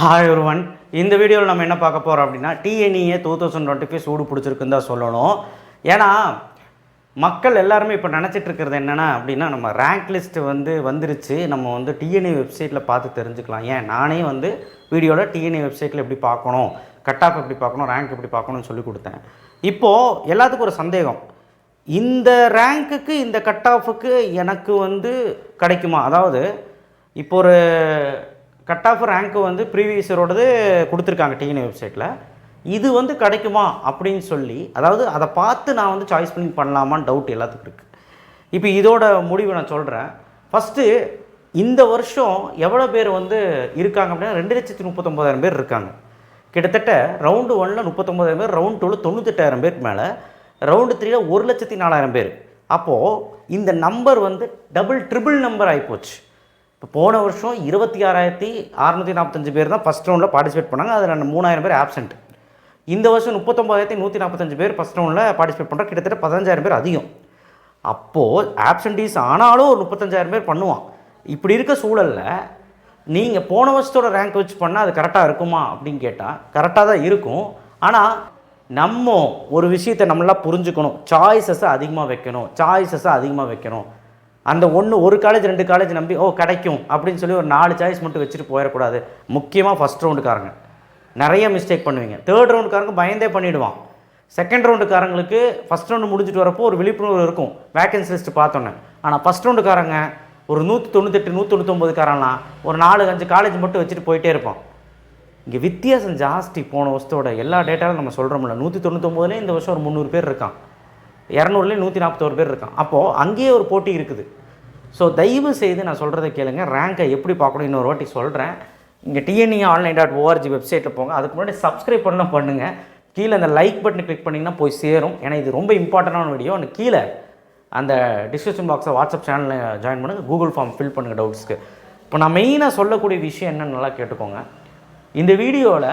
Hi ஒருவன் இந்த வீடியோவில் நம்ம என்ன பார்க்க போகிறோம் அப்படின்னா TNEA two thousand twenty five சூடு பிடிச்சிருக்குன்னு தான் சொல்லணும். ஏன்னா மக்கள் எல்லாருமே இப்போ நினச்சிட்டு இருக்கிறது என்னென்னா அப்படின்னா நம்ம ரேங்க் லிஸ்ட் வந்து வந்துருச்சு. நம்ம வந்து டிஎன்ஏ வெப்சைட்டில் பார்த்து தெரிஞ்சுக்கலாம். ஏன்? நானே வந்து வீடியோவில் டிஎன்ஏ வெப்சைட்டில் எப்படி பார்க்கணும் கட் ஆஃப் எப்படி பார்க்கணும் ரேங்க் எப்படி பார்க்கணும்னு சொல்லி கொடுத்தேன். இப்போது எல்லாத்துக்கும் ஒரு சந்தேகம். இந்த ரேங்க்குக்கு இந்த கட் ஆஃபுக்கு எனக்கு வந்து கிடைக்குமா? அதாவது இப்போ ஒரு கட் ஆஃப் ரேங்க்கு வந்து ப்ரீவியஸ் இயரோடது கொடுத்துருக்காங்க டிஎன்ஏ வெப்சைட்டில் இது வந்து கிடைக்குமா அப்படின்னு சொல்லி அதாவது அதை பார்த்து நான் வந்து சாய்ஸ் பண்ணி பண்ணலாமான்னு டவுட் எல்லாத்துக்கும் இருக்குது இப்போ இதோட முடிவு நான் சொல்கிறேன் ஃபஸ்ட்டு இந்த வருஷம் எவ்வளோ பேர் வந்து இருக்காங்க அப்படின்னா ரெண்டு லட்சத்தி முப்பத்தொம்போதாயிரம் பேர் இருக்காங்க. கிட்டத்தட்ட ரவுண்டு ஒனில் முப்பத்தொம்போதாயிரம் பேர் ரவுண்ட் டூவில் தொண்ணூத்தெட்டாயிரம் பேருக்கு மேலே ரவுண்டு த்ரீல ஒரு லட்சத்தி நாலாயிரம் பேர். அப்போது இந்த நம்பர் வந்து டபுள் ட்ரிபிள் நம்பர் ஆகிப்போச்சு இப்போ போன வருஷம் இருபத்தி ஆறாயிரத்தி அறநூற்றி நாற்பத்தஞ்சு பேர் தான் ஃபஸ்ட் ரவுண்டில் பார்ட்டிசிபேட் பண்ணாங்க. அதில் மூணாயிரம் பேர் ஆப்சென்ட் இந்த வருஷம் முப்பத்தொம்பதாயிரத்தி நூற்றி நாற்பத்தஞ்சு பேர் ஃபஸ்ட் ரவுண்டில் பார்ட்டிசிபேட் பண்ணுறோம் கிட்டத்தட்ட பதினஞ்சாயிரம் பேர் அதிகம். அப்போது ஆப்சன்டீஸ் ஆனாலும் ஒரு முப்பத்தஞ்சாயிரம் பேர் பண்ணுவான். இப்படி இருக்க சூழலில் நீங்கள் போன வருஷத்தோட ரேங்க் வச்சு பண்ணால் அது கரெக்டாக இருக்குமா அப்படின்னு கேட்டால் கரெக்டாக தான் இருக்கும். ஆனால் நம்ம ஒரு விஷயத்தை நம்மளாம் புரிஞ்சுக்கணும். சாய்ஸஸை அதிகமாக வைக்கணும். சாய்ஸஸை அதிகமாக வைக்கணும். அந்த ஒன்று ஒரு காலேஜ் ரெண்டு காலேஜ் நம்பி ஓ கிடைக்கும் அப்படின்னு சொல்லி ஒரு நாலு சாய்ஸ் மட்டும் வச்சுட்டு போயிடக்கூடாது. முக்கியமாக ஃபஸ்ட் ரவுண்டுக்காரங்க நிறைய மிஸ்டேக் பண்ணுவீங்க. தேர்ட் ரவுண்டுக்காரங்க பயந்தே பண்ணிவிடுவான் செகண்ட் ரவுண்டுக்காரங்களுக்கு ஃபஸ்ட் ரவுண்டு முடிஞ்சிட்டு வரப்போ ஒரு விழிப்புணர்வு இருக்கும். வேகன்சி லிஸ்ட் பார்த்தோன்னே. ஆனால் ஃபஸ்ட் ரவுண்டுக்காரங்க ஒரு நூற்றி தொண்ணூத்தெட்டு நூற்றி தொண்ணூத்தொம்பதுக்காரன்லாம் ஒரு நாலு அஞ்சு காலேஜ் மட்டும் வச்சுட்டு போயிட்டே இருப்பான். இங்கே வித்தியாசம் ஜாஸ்தி போன வருஷத்தோட எல்லா டேட்டாவும் நம்ம சொல்கிறோம்ல நூற்றி தொண்ணூத்தொம்பதுலேயும் இந்த வருஷம் ஒரு முந்நூறு பேர் இருக்கான். இரநூறுலேயே நூற்றி நாற்பத்தோரு பேர் இருக்கான் அப்போது அங்கேயே ஒரு போட்டி இருக்குது. ஸோ தயவு செய்து நான் சொல்கிறத கேளுங்க. ரேங்கை எப்படி பார்க்கணும்? இன்னொரு வாட்டி சொல்கிறேன் இங்கே டிஎன்இ ஆன்லைன் டாட் ஓஆர்ஜி வெப்சைட்டில் போங்க. அதுக்கு முன்னாடி சப்ஸ்கிரைப் பண்ண பண்ணுங்கள் கீழே அந்த லைக் பட்டன் கிளிக் பண்ணிங்கன்னா போய் சேரும். ஏன்னா இது ரொம்ப இம்பார்ட்டண்டான வீடியோ அந்த கீழே அந்த டிஸ்கிரிப்ஷன் பாக்ஸை வாட்ஸ்அப் சேனலில் ஜாயின் பண்ணுங்கள் கூகுள் ஃபார்ம் ஃபில் பண்ணுங்கள் டவுட்ஸ்க்கு இப்போ நான் மெயினாக சொல்லக்கூடிய விஷயம் என்னன்னு நல்லா கேட்டுக்கோங்க. இந்த வீடியோவில்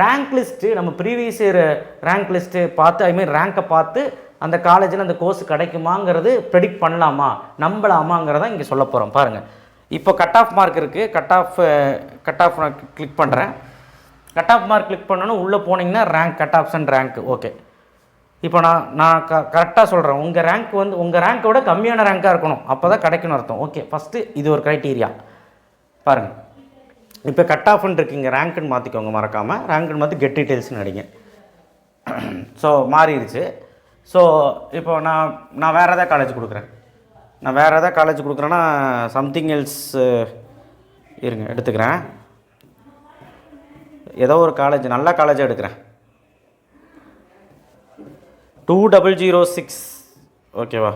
ரேங்க் லிஸ்ட்டு நம்ம ப்ரீவியஸ் இயர் ரேங்க் லிஸ்ட்டு பார்த்து ஐ மீன் ரேங்கை பார்த்து அந்த காலேஜில் அந்த கோர்ஸ் கிடைக்குமாங்கிறது ப்ரெடிக்ட் பண்ணலாமா? நம்பலாமாங்கிறத இங்கே சொல்ல போகிறோம் பாருங்கள் இப்போ கட் ஆஃப் மார்க் இருக்குது கட் ஆஃப் கட் ஆஃப் நான் கிளிக் பண்ணுறேன் கட் ஆஃப் மார்க் கிளிக் பண்ணணும். உள்ளே போனீங்கன்னா rank cut option rank okay இப்போ நான் நான் க கரெக்டாக சொல்கிறேன் உங்கள் ரேங்க் வந்து உங்கள் ரேங்க்கை விட கம்மியான ரேங்காக இருக்கணும். அப்போ தான் கிடைக்கணும் அர்த்தம். ஓகே ஃபஸ்ட்டு இது ஒரு க்ரைட்டீரியா பாருங்கள் இப்போ கட் ஆஃப்னு இருக்குங்க. ரேங்க்குன்னு மாற்றிக்கோங்க மறக்காமல் ரேங்க்குன்னு மாற்றி கெட் டீட்டெயில்ஸ்னு அடிங்க. ஸோ மாறிடுச்சு. ஸோ இப்போ நான் நான் வேறு எதாவது காலேஜ் கொடுக்குறேன். நான் வேறு எதாவது காலேஜ் கொடுக்குறேன்னா சம்திங் எல்ஸ் இருங்க எடுத்துக்கிறேன். ஏதோ ஒரு காலேஜ் நல்ல காலேஜாக எடுக்கிறேன். டூ டபுள் ஜீரோ சிக்ஸ் ஓகேவா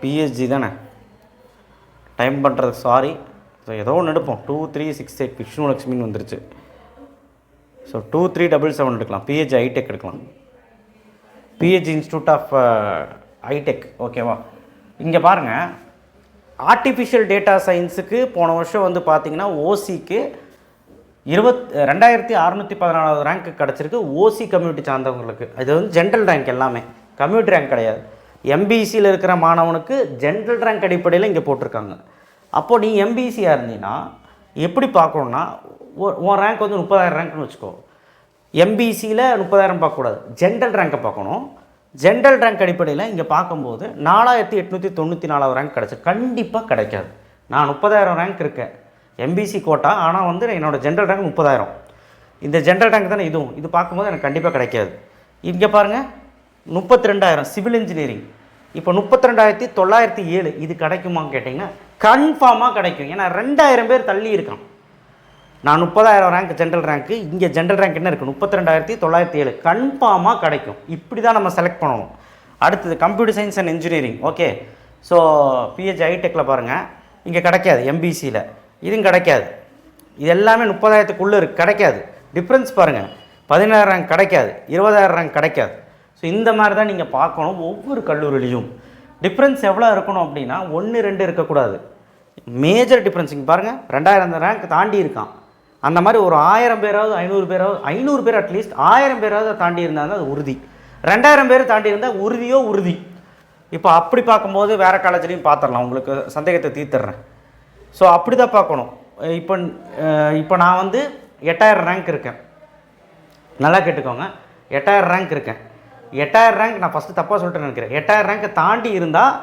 பிஹெச்டி தானே? டைம் பண்ணுறது சாரி ஸோ ஏதோ ஒன்று எடுப்போம். Two three six eight Vishnu லக்ஷ்மின்னு வந்துருச்சு. So two three double seven எடுக்கலாம். பிஹெச் ஐடெக் எடுக்கலாம். பிஹெச் இன்ஸ்டியூட் ஆஃப் ஹைடெக் ஓகேவா இங்கே பாருங்கள் ஆர்டிஃபிஷியல் டேட்டா சயின்ஸுக்கு போன வருஷம் வந்து பார்த்திங்கன்னா ஓசிக்கு இருபத் ரெண்டாயிரத்தி அறநூற்றி பதினாலாவது ரேங்க் கிடச்சிருக்கு ஓசி கம்யூனிட்டி சார்ந்தவங்களுக்கு. இது வந்து ஜென்ரல் ரேங்க் எல்லாமே. கம்யூனிட்டி ரேங்க் கிடையாது. எம்பிசியில் இருக்கிற மாணவனுக்கு ஜென்ரல் ரேங்க் அடிப்படையில் இங்கே போட்டிருக்காங்க. அப்போது நீ எம்பிசியாக இருந்தீங்கன்னா எப்படி பார்க்கணுன்னா உன் ரேங்க் வந்து முப்பதாயிரம் ரேங்க்னு வச்சுக்கோ. எம்பிசியில் முப்பதாயிரம் பார்க்கக்கூடாது ஜென்ரல் ரேங்கை பார்க்கணும். ஜென்ரல் ரேங்க் அடிப்படையில் இங்கே பார்க்கும்போது நாலாயிரத்தி எட்நூற்றி தொண்ணூற்றி நாலாவது ரேங்க் கிடச்சி. கண்டிப்பாக கிடைக்காது. நான் முப்பதாயிரம் ரேங்க் இருக்கேன். எம்பிசி கோட்டா ஆனால் வந்து என்னோடய ஜென்ரல் ரேங்க் முப்பதாயிரம். இந்த ஜென்ரல் ரேங்க் தானே இதுவும். இது பார்க்கும்போது எனக்கு கண்டிப்பாக கிடைக்காது. இங்கே பாருங்கள் முப்பத்தி ரெண்டாயிரம் சிவில் இன்ஜினியரிங் இப்போ முப்பத்தி ரெண்டாயிரத்தி தொள்ளாயிரத்தி ஏழு இது கிடைக்குமான்னு கேட்டிங்கன்னா கன்ஃபார்மாக கிடைக்கும். ஏன்னா ரெண்டாயிரம் பேர் தள்ளி இருக்கான். நான் முப்பதாயிரம் ரேங்க் ஜென்ரல் ரேங்க்கு இங்கே ஜென்ரல் ரேங்க் என்ன இருக்குது முப்பத்தி ரெண்டாயிரத்தி தொள்ளாயிரத்தி ஏழு. கன்ஃபார்மாக கிடைக்கும். இப்படி தான் நம்ம செலக்ட் பண்ணணும். அடுத்தது computer science and engineering okay so pH ஐடெக்கில் பாருங்கள் இங்கே கிடைக்காது எம்பிசியில் இதுவும் கிடைக்காது. இது எல்லாமே முப்பதாயிரத்துக்குள்ளே இருக்கு. கிடைக்காது. டிஃப்ரென்ஸ் பாருங்கள் பதினாயிரம் ரேங்க் கிடைக்காது. இருபதாயிரம் ரேங்க் கிடைக்காது. ஸோ இந்த மாதிரி தான் நீங்கள் பார்க்கணும் ஒவ்வொரு கல்லூரிலையும் டிஃப்ரென்ஸ் எவ்வளோ இருக்கணும் அப்படின்னா ஒன்று ரெண்டு இருக்கக்கூடாது. மேஜர் டிஃப்ரென்ஸ் இங்கே பாருங்கள் ரெண்டாயிரம் ரேங்க் தாண்டி இருக்கான். அந்த மாதிரி ஒரு ஆயிரம் பேராவது ஐநூறு பேராவது ஐநூறு பேர் அட்லீஸ்ட் ஆயிரம் பேராவது தாண்டி இருந்தால் அது உறுதி. ரெண்டாயிரம் பேர் தாண்டி இருந்தால் உறுதியோ உறுதி. இப்போ அப்படி பார்க்கும்போது வேறு காலேஜ்லேயும் பார்த்துடலாம் உங்களுக்கு சந்தேகத்தை தீர்த்துடுறேன் ஸோ அப்படி தான் பார்க்கணும் இப்போ இப்போ நான் வந்து எட்டாயிரம் ரேங்க் இருக்கேன். நல்லா கேட்டுக்கோங்க. எட்டாயிரம் ரேங்க் இருக்கேன். எட்டாயிரம் ரேங்க் நான் ஃபஸ்ட்டு தப்பாக சொல்லிட்டு நினைக்கிறேன். எட்டாயிரம் ரேங்க்கை தாண்டி இருந்தால்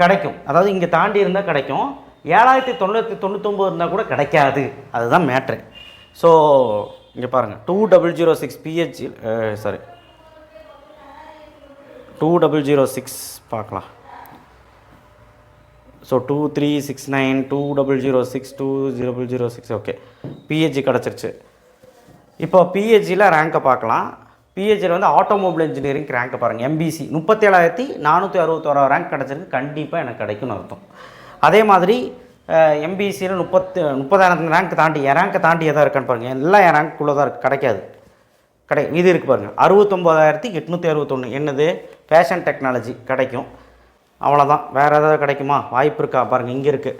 கிடைக்கும். அதாவது இங்கே தாண்டி இருந்தால் கிடைக்கும். ஏழாயிரத்தி தொள்ளாயிரத்தி தொண்ணூத்தொம்பது இருந்தால் கூட கிடைக்காது. அதுதான் மேட்ரு ஸோ இங்கே பாருங்கள் two double zero six pH sorry two double zero six பார்க்கலாம். So two three six nine two double zero six two zero zero six okay PHC கிடச்சிருச்சு. இப்போ பிஹெச்சியில் ரேங்கை பார்க்கலாம். பிஹெச்சியில் வந்து ஆட்டோமொபைல் இன்ஜினியரிங் ரேங்கை பாருங்கள் எம்பிசி முப்பத்தேழாயிரத்தி நானூற்றி அறுபத்தோரா ரேங்க் கிடச்சிருக்கு. கண்டிப்பாக எனக்கு கிடைக்கும்னு அர்த்தம். அதே மாதிரி எம்பிசியில் முப்பத்து முப்பதாயிரம் ரேங்க் தாண்டி என் ரேங்கை தாண்டி எதாவது இருக்கான்னு பாருங்கள் எல்லாம் என் ரேங்க்குள்ளே தான் இருக்குது கிடைக்காது. கிடை இது இருக்குது பாருங்கள் அறுபத்தொம்போதாயிரத்தி எட்நூற்றி அறுபத்தொன்று என்னது? ஃபேஷன் டெக்னாலஜி கிடைக்கும். அவ்வளோதான் வேறு ஏதாவது கிடைக்குமா? வாய்ப்பு இருக்கா? பாருங்கள் இங்கே இருக்குது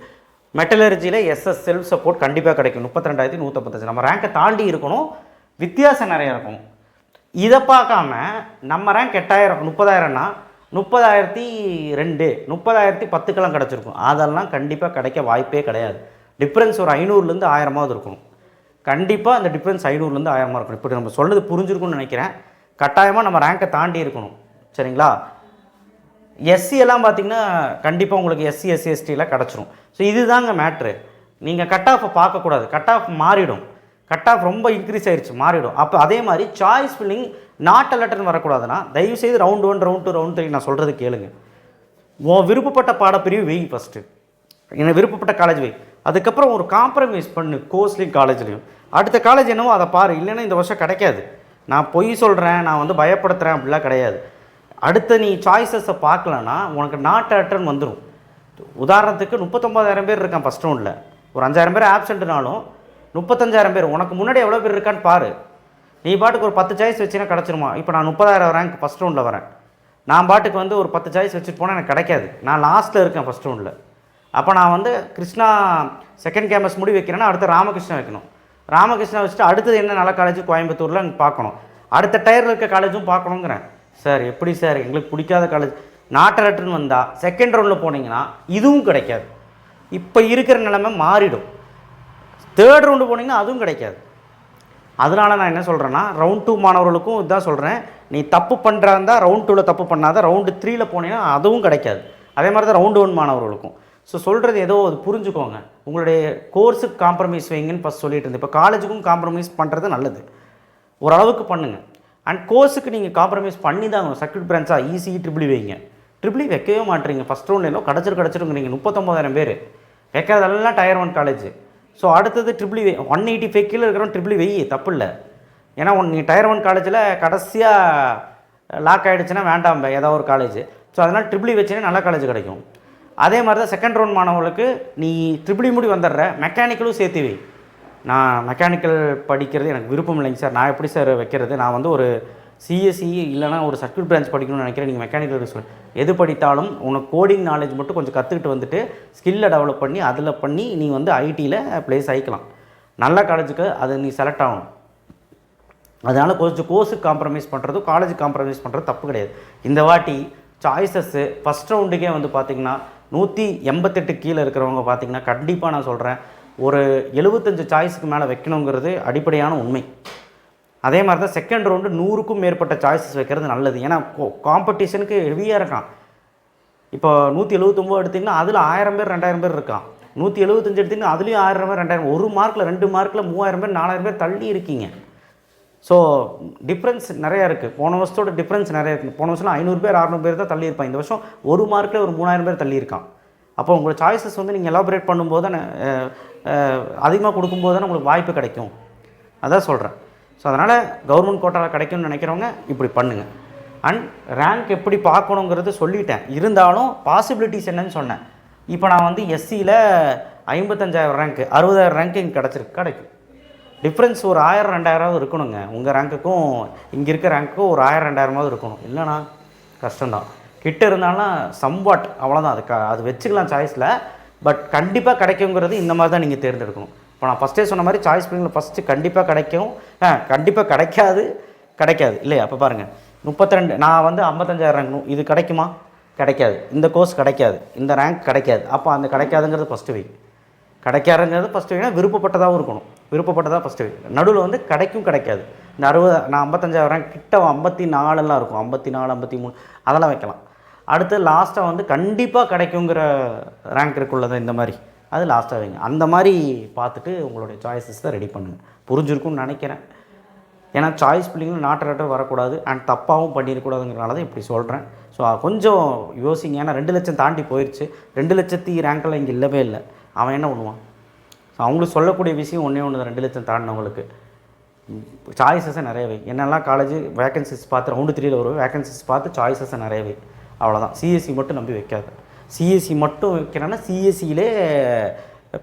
மெட்டலர்ஜியில் எஸ்எஸ் செல்ஃப் சப்போர்ட் கண்டிப்பாக கிடைக்கும். முப்பத்தி ரெண்டாயிரத்தி நூற்றப்பத்தஞ்சு நம்ம ரேங்கை தாண்டி இருக்கணும். வித்தியாசம் நிறையா இருக்கும் இதை பார்க்காம நம்ம ரேங்க் எட்டாயிரம் முப்பதாயிரம்னா முப்பதாயிரத்தி ரெண்டு முப்பதாயிரத்தி பத்துக்கெல்லாம் கிடச்சிருக்கும். அதெல்லாம் கண்டிப்பாக கிடைக்க வாய்ப்பே கிடையாது. டிஃப்ரென்ஸ் ஒரு ஐநூறுலேருந்து ஆயிரமாவது இருக்கணும். கண்டிப்பாக அந்த டிஃப்ரென்ஸ் ஐநூறுலேருந்து ஆயிரமா இருக்கணும். இப்படி நம்ம சொல்றது புரிஞ்சிருக்கும்னு நினைக்கிறேன். கட்டாயமாக நம்ம ரேங்கை தாண்டி இருக்கணும். சரிங்களா? எஸ்சி எல்லாம் பார்த்தீங்கன்னா கண்டிப்பாக உங்களுக்கு எஸ்சி எஸ்சி எஸ்டியில் கிடச்சிரும். ஸோ இதுதாங்க மேட்ரு நீங்கள் கட் ஆஃபை பார்க்கக்கூடாது. கட் ஆஃப் மாறிடும். கட் ஆஃப் ரொம்ப இன்க்ரீஸ் ஆயிடுச்சு மாறிடும். அப்போ அதே மாதிரி சாய்ஸ் ஃபில்லிங் நாட் அலர்ட்னு வரக்கூடாதுன்னா தயவுசெய்து round one round two round three நான் சொல்கிறது கேளுங்க. உன் விருப்பப்பட்ட பாடப்பிரிவு வெய் ஃபஸ்ட்டு எனக்கு விருப்பப்பட்ட காலேஜ் வை. அதுக்கப்புறம் ஒரு காம்ப்ரமைஸ் பண்ணு கோர்ஸ்லேயும் காலேஜ்லேயும் அடுத்த காலேஜ் என்னவோ அதை பாரு இல்லைன்னா இந்த வருஷம் கிடைக்காது. நான் பொய் சொல்கிறேன் நான் வந்து பயப்படுத்துகிறேன் அப்படிலாம் கிடையாது. அடுத்த நீ சாய்ஸஸை பார்க்கலன்னா உனக்கு நாட் அட்டன் வந்துடும் உதாரணத்துக்கு முப்பத்தொம்பதாயிரம் பேர் இருக்கான் ஃபஸ்ட் ரவுண்டில் ஒரு அஞ்சாயிரம் பேர் ஆப்சண்ட்னாலும் முப்பத்தஞ்சாயிரம் பேர். உனக்கு முன்னாடி எவ்வளோ பேர் இருக்கான்னு பாரு. நீ பாட்டுக்கு ஒரு பத்து சாய்ஸ் வச்சுன்னா கிடச்சிருமா? இப்போ நான் முப்பதாயிரம் ரேங்க் ஃபஸ்ட் ரவுண்டில் வரேன். நான் பாட்டுக்கு வந்து ஒரு பத்து சாய்ஸ் வச்சுட்டு போனால் எனக்கு கிடைக்காது. நான் லாஸ்ட்டில் இருக்கேன் ஃபஸ்ட் ரவுண்டில் அப்போ நான் வந்து கிருஷ்ணா செகண்ட் கேம்பஸ் முடி வைக்கிறேன்னா அடுத்து ராமகிருஷ்ணா வைக்கணும். ராமகிருஷ்ணா வச்சுட்டு அடுத்தது என்ன நல்ல காலேஜ் கோயம்புத்தூரில் எனக்கு பார்க்கணும். அடுத்த டயரில் இருக்க காலேஜும் பார்க்கணுங்கிறேன். சார் எப்படி சார்? எங்களுக்கு பிடிக்காத காலேஜ் நாட்டலட்டுன்னு வந்தால் செகண்ட் ரவுண்டில் போனீங்கன்னா இதுவும் கிடைக்காது. இப்போ இருக்கிற நிலைமை மாறிடும். தேர்ட் ரவுண்டு போனீங்கன்னா அதுவும் கிடைக்காது. அதனால நான் என்ன சொல்கிறேன்னா ரவுண்ட் டூ மாணவர்களுக்கும் இதான் சொல்கிறேன் நீ தப்பு பண்ணுறாந்தா ரவுண்ட் டூவில் தப்பு பண்ணாத. ரவுண்டு த்ரீயில் போனீங்கன்னா அதுவும் கிடைக்காது. அதே மாதிரி தான் ரவுண்டு ஒன் மாணவர்களுக்கும். ஸோ சொல்கிறது ஏதோ அது புரிஞ்சுக்கோங்க. உங்களுடைய கோர்ஸுக்கு காம்ப்ரமைஸ் வைங்கன்னு ஃபஸ்ட் சொல்லிட்டு இருந்தேன். இப்போ காலேஜுக்கும் காம்ப்ரமைஸ் பண்ணுறது நல்லது. ஓரளவுக்கு பண்ணுங்கள் அண்ட் கோர்ஸுக்கு நீங்கள் காம்ப்ரமைஸ் பண்ணி தான் சர்க்கியூட் பிரான்ச்சாக ஈஸி ட்ரிபிளி வைங்க. ட்ரிபிளி e வைக்கவே மாட்டீங்க. ஃபஸ்ட் ரவுண்ட் என்ன கிடச்சிரு கிடச்சிருங்கிறீங்க. முப்பத்தொம்போதாயிரம் பேர். வைக்கிறதெல்லாம் டயர் ஒன் காலேஜ் ஸோ அடுத்தது triple triple e one eighty five கீழே இருக்கிறவன் ட்ரிபிள் e வெய் தப்பு இல்லை ஏன்னா ஒன் நீ டயர் ஒன் காலேஜில் கடைசியாக லாக் ஆகிடுச்சுன்னா வேண்டாம் ஏதாவது ஒரு காலேஜ் ஸோ அதனால் ட்ரிபிளி e வச்சுன்னா நல்ல காலேஜ் கிடைக்கும். அதே மாதிரி தான் செகண்ட் ரவுண்ட் மாணவர்களுக்கு நீ ட்ரிபிள் e முடி வந்துடுற மெக்கானிக்கலும் சேர்த்து வை. நான் மெக்கானிக்கல் படிக்கிறது எனக்கு விருப்பம் இல்லைங்க சார். நான் எப்படி சார் வைக்கிறது? நான் வந்து ஒரு சிஎஸ்சி இல்லைனா ஒரு சர்க்கியூட் பிரான்ச் படிக்கணும்னு நினைக்கிறேன். நீங்கள் மெக்கானிக்கல் சொல்லி எது படித்தாலும் உனக்கு கோடிங் நாலேஜ் மட்டும் கொஞ்சம் கற்றுக்கிட்டு வந்துட்டு ஸ்கில்லை டெவலப் பண்ணி அதில் பண்ணி நீ வந்து ஐடியில் ப்ளேஸ் ஆகிக்கலாம் நல்ல காலேஜுக்கு அது நீ செலக்ட் ஆகணும். அதனால் கொஞ்சம் கோர்ஸுக்கு காம்ப்ரமைஸ் பண்ணுறதும் காலேஜ் காம்ப்ரமைஸ் பண்ணுறது தப்பு கிடையாது. இந்த வாட்டி சாய்ஸஸ்ஸு ஃபஸ்ட் ரவுண்டுக்கே வந்து பார்த்திங்கன்னா நூற்றி எண்பத்தெட்டு கீழே இருக்கிறவங்க பார்த்திங்கன்னா கண்டிப்பாக நான் சொல்கிறேன் ஒரு எழுபத்தஞ்சு சாய்ஸுக்கு மேலே வைக்கணுங்கிறது அடிப்படையான உண்மை. அதே மாதிரி தான் செகண்ட் ரவுண்டு நூறுக்கும் மேற்பட்ட சாய்ஸஸ் வைக்கிறது நல்லது. ஏன்னா காம்படிஷனுக்கு ஹெவியாக இருக்கான். இப்போ நூற்றி எழுபத்தொம்போது எடுத்திங்கன்னா அதில் ஆயிரம் பேர் ரெண்டாயிரம் பேர் இருக்கான். நூற்றி எழுபத்தஞ்சு எடுத்திங்கன்னா அதுலேயும் ஆயிரம் பேர் ரெண்டாயிரம் ஒரு மார்க்கில் ரெண்டு மார்க்கில் மூவாயிரம் பேர் நாலாயிரம் பேர் தள்ளி இருக்கீங்க. ஸோ டிஃப்ரென்ஸ் நிறையா இருக்குது போன வருஷத்தோட டிஃப்ரென்ஸ் நிறையா இருக்குது போன வருஷம் ஐநூறு பேர் அறநூறு பேர் தான் தள்ளி இந்த வருஷம் ஒரு மார்க்கில் ஒரு மூணாயிரம் பேர் தள்ளி இருக்கான் அப்போ உங்களோட சாய்ஸஸ் வந்து நீங்கள் எலாபரேட் பண்ணும்போது தானே அதிகமாக கொடுக்கும்போது தானே உங்களுக்கு வாய்ப்பு கிடைக்கும். அதான் சொல்கிறேன் ஸோ அதனால் கவர்மெண்ட் கோட்டாவில் கிடைக்கும்னு நினைக்கிறவங்க இப்படி பண்ணுங்கள் அண்ட் ரேங்க் எப்படி பார்க்கணுங்கிறது சொல்லிட்டேன். இருந்தாலும் பாசிபிலிட்டிஸ் என்னன்னு சொன்னேன். இப்போ நான் வந்து எஸ்சியில் ஐம்பத்தஞ்சாயிரம் ரேங்க்கு அறுபதாயிரம் ரேங்க் இங்கே கிடச்சிருக்கு கிடைக்கும். டிஃப்ரென்ஸ் ஒரு ஆயிரம் ரெண்டாயிரமாவது இருக்கணுங்க. உங்கள் ரேங்க்குக்கும் இங்கே இருக்க ரேங்க்குக்கும் ஒரு ஆயிரம் ரெண்டாயிரமாவது இருக்கணும். இல்லைனா கஷ்டம்தான். கிட்ட இருந்தாலும் சம்வாட் அவ்வளோதான் அது க அது வச்சுக்கலாம் சாய்ஸில் பட் கண்டிப்பாக கிடைக்குங்கிறது இந்த மாதிரி தான் நீங்கள் தேர்ந்தெடுக்கணும். இப்போ நான் ஃபஸ்ட்டே சொன்ன மாதிரி சாய்ஸ் ஸ்ப்ரிங்கில் ஃபஸ்ட்டு கண்டிப்பாக கிடைக்கும். ஆ கண்டிப்பாக கிடைக்காது. கிடைக்காது. இல்லையா? அப்போ பாருங்கள் முப்பத்திரெண்டு நான் வந்து ஐம்பத்தஞ்சாயிரம் ரேங்க் இது கிடைக்குமா? கிடைக்காது. இந்த கோர்ஸ் கிடைக்காது. இந்த ரேங்க் கிடைக்காது. அப்போ அந்த கிடைக்காதுங்கிறது ஃபஸ்ட்டு வை கிடைக்காதுங்கிறது ஃபஸ்ட்டு வைங்க விருப்பப்பட்டதாகவும் இருக்கணும். விருப்பப்பட்டதாக ஃபஸ்ட்டு வை நடுவில் வந்து கிடைக்கும் கிடைக்காது. இந்த அறுபது நான் ஐம்பத்தஞ்சாயிரம் ரேங்க் கிட்ட ஐம்பத்தி நாலெல்லாம் இருக்கும். ஐம்பத்தி நாலு ஐம்பத்தி மூணு அதெல்லாம் வைக்கலாம். அடுத்து லாஸ்ட்டாக வந்து கண்டிப்பாக கிடைக்குங்கிற ரேங்க் இருக்குள்ளது இந்த மாதிரி. அது லாஸ்ட்டாக வைங்க. அந்த மாதிரி பார்த்துட்டு உங்களுடைய சாய்ஸஸ் தான் ரெடி பண்ணுங்கள் புரிஞ்சிருக்கும்னு நினைக்கிறேன். ஏன்னா சாய்ஸ் பிள்ளைங்களும் நாட்டு நாட்டு வரக்கூடாது அண்ட் தப்பாகவும் பண்ணிடக்கூடாதுங்கிறனால தான் இப்படி சொல்கிறேன் ஸோ கொஞ்சம் யோசிங்க. ஏன்னா ரெண்டு லட்சம் தாண்டி போயிடுச்சு ரெண்டு லட்சத்தி ரேங்கில் இங்கே இல்லவே இல்லை. அவன் என்ன பண்ணுவான்? ஸோ அவங்களுக்கு சொல்லக்கூடிய விஷயம் ஒன்றே ஒன்று ரெண்டு லட்சம் தாண்டினவங்களுக்கு. சாய்ஸஸை நிறையவே. என்னெல்லாம் காலேஜ் வேகன்சிஸ் பார்த்து ரவுண்டு த்ரீயில் வரும் வேகன்சிஸ் பார்த்து சாய்ஸஸை நிறையவே. அவ்வளோதான் சிஎஸ்சி மட்டும் நம்பி வைக்காது. சிஎஸ்சி மட்டும் வைக்கிறேன்னா சிஎஸ்சியிலே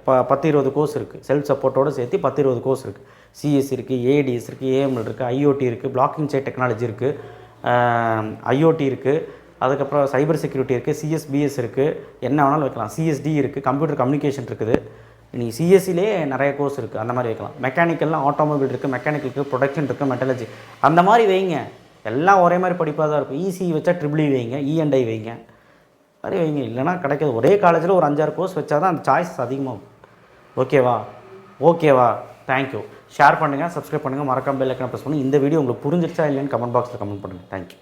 ப பத்து இருபது கோர்ஸ் இருக்குது செல்ஃப் சப்போர்ட்டோடு சேர்த்து பத்து இருபது கோர்ஸ் இருக்குது சிஎஸ்சி இருக்குது ஏடிஎஸ் இருக்குது ஏஎம்எல் இருக்குது ஐஓடி இருக்குது பிளாக்கிங் சைட் டெக்னாலஜி இருக்குது ஐஓடி இருக்குது அதுக்கப்புறம் சைபர் செக்யூரிட்டி இருக்குது சிஎஸ்பிஎஸ் இருக்குது என்ன வேணாலும் வைக்கலாம். சிஎஸ்டி இருக்குது. கம்ப்யூட்டர் கம்யூனிகேஷன் இருக்குது நீங்கள் சிஎஸ்சிலே நிறைய கோர்ஸ் இருக்குது அந்த மாதிரி வைக்கலாம். மெக்கானிக்கல்லாம் ஆட்டோமொபைல் இருக்குது மெக்கானிக்கல் இருக்குது ப்ரொடக்ஷன் இருக்குது மெட்டாலஜி அந்த மாதிரி வைங்க. எல்லாம் ஒரே மாதிரி படிப்பாக தான் இருக்கும். இசி வச்சா ட்ரிபிள் இ வைங்க இஎன்ஐ வைங்க. மாதிரி வைங்க. இல்லைனா கிடைக்காது. ஒரே காலேஜில் ஒரு அஞ்சாறு கோர்ஸ் வச்சா தான் அந்த சாய்ஸ் அதிகமாகும். ஓகேவா ஓகேவா தேங்க்யூ ஷேர் பண்ணுங்கள் சப்ஸ்கிரைப் பண்ணுங்கள் மறக்காம பெல் ஐக்கனை ப்ரெஸ் பண்ணுங்கள் இந்த வீடியோ உங்களுக்கு புரிஞ்சிருச்சா இல்லைன்னு கமெண்ட் பாக்ஸில் கமெண்ட் பண்ணுங்கள் தேங்க்யூ